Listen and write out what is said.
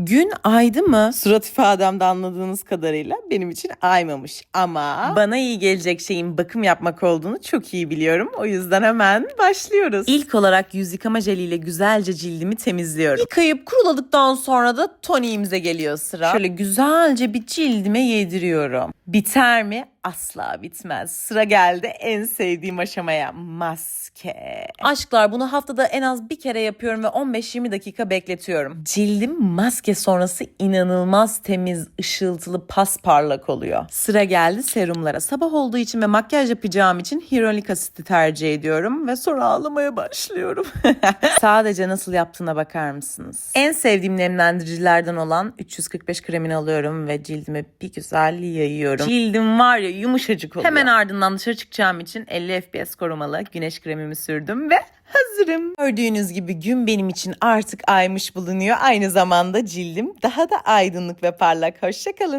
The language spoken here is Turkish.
Gün aydı mı? Surat ifademde anladığınız kadarıyla benim için aymamış. Ama bana iyi gelecek şeyin bakım yapmak olduğunu çok iyi biliyorum. O yüzden hemen başlıyoruz. İlk olarak yüz yıkama jeliyle güzelce cildimi temizliyorum. Yıkayıp kuruladıktan sonra da toniğimize geliyor sıra. Şöyle güzelce bir cildime yediriyorum. Biter mi? Asla bitmez. Sıra geldi en sevdiğim aşamaya. Maske. Aşklar bunu haftada en az bir kere yapıyorum ve 15-20 dakika bekletiyorum. Cildim maske sonrası inanılmaz temiz, ışıltılı, pasparlak oluyor. Sıra geldi serumlara. Sabah olduğu için ve makyaj yapacağım için hyaluronik asiti tercih ediyorum ve sonra ağlamaya başlıyorum. Sadece nasıl yaptığına bakar mısınız? En sevdiğim nemlendiricilerden olan 345 kremini alıyorum ve cildime bir güzel yayıyorum. Cildim var ya yumuşacık oluyor. Hemen ardından dışarı çıkacağım için 50 FPS korumalı güneş kremimi sürdüm ve hazırım. Gördüğünüz gibi gün benim için artık aymış bulunuyor. Aynı zamanda cildim daha da aydınlık ve parlak. Hoşçakalın.